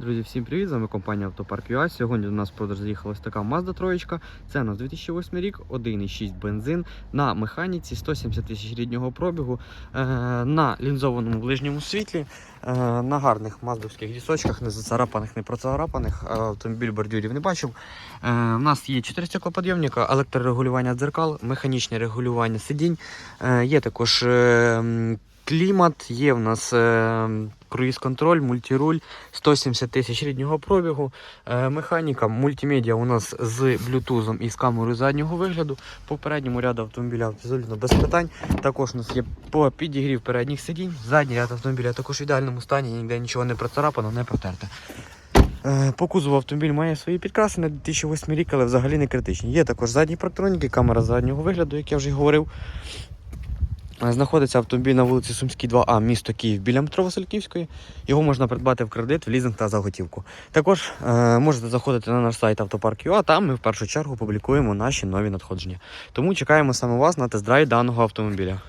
Друзі, всім привіт! З вами компанія Автопарк ЮА. Сьогодні до нас в продаж заїхала ось така Mazda 3. Це у нас 2008 рік, 1,6 бензин на механіці, 170 тисяч ріднього пробігу, е, на лінзованому ближньому світлі, е, на гарних маздовських дісочках, не зацарапаних, не процарапаних. Е, Автомобіль бордюрів не бачив. У нас є 4 стеклоподйомника, електрорегулювання дзеркал, механічне регулювання сидінь. Є також клімат, є в нас е, круїз-контроль, мультируль. 170 тисяч ріднього пробігу. Е, механіка, мультимедіа у нас з блютузом і з камерою заднього вигляду. По передньому ряду автомобіля абсолютно без питань. Також у нас є по підігрів передніх сидінь. Задній ряд автомобіля також в ідеальному стані, ніде нічого не процарапано, не протерте. Е, По кузову автомобіль має свої підкраси на 2008 рік, але взагалі не критичні. Є також задні парктроніки, камера заднього вигляду, як я вже говорив. Знаходиться автомобіль на вулиці Сумській 2А, місто Київ біля метро Васильківської. Його можна придбати в кредит, в лізинг та за готівку. Також е, можете заходити на наш сайт Автопарк.ua, там ми в першу чергу публікуємо наші нові надходження. Тому чекаємо саме вас на тест-драйв даного автомобіля.